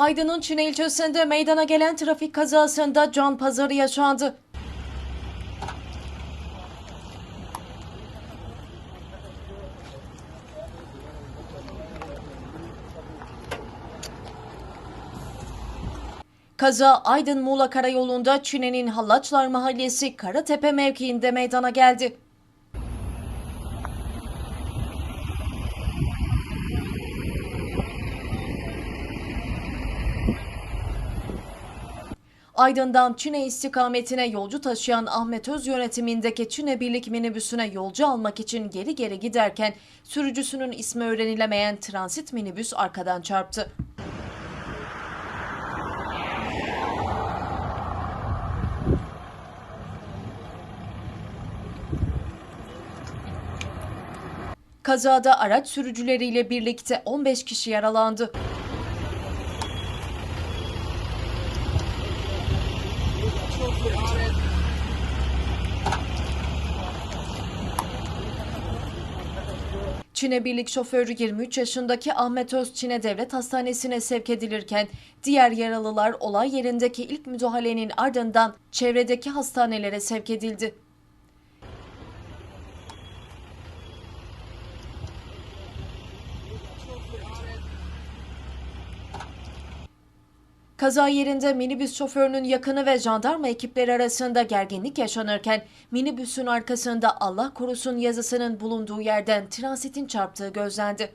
Aydın'ın Çin ilçesinde meydana gelen trafik kazasında can pazarı yaşandı. Kaza Aydın-Muğla Karayolu'nda Çine'nin Hallaçlar Mahallesi Karatepe mevkiinde meydana geldi. Aydın'dan Çin'e istikametine yolcu taşıyan Ahmet Öz yönetimindeki Çin'e Birlik minibüsüne yolcu almak için geri geri giderken sürücüsünün ismi öğrenilemeyen transit minibüs arkadan çarptı. Kazada araç sürücüleriyle birlikte 15 kişi yaralandı. Çin'e birlik şoförü 23 yaşındaki Ahmet Öz Çin'e Devlet Hastanesi'ne sevk edilirken diğer yaralılar olay yerindeki ilk müdahalenin ardından çevredeki hastanelere sevk edildi. Kaza yerinde minibüs şoförünün yakını ve jandarma ekipleri arasında gerginlik yaşanırken minibüsün arkasında Allah korusun yazısının bulunduğu yerden transitin çarptığı gözlendi.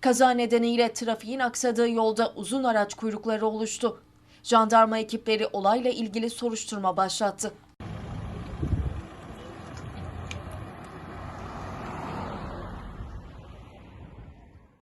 Kaza nedeniyle trafiğin aksadığı yolda uzun araç kuyrukları oluştu. Jandarma ekipleri olayla ilgili soruşturma başlattı.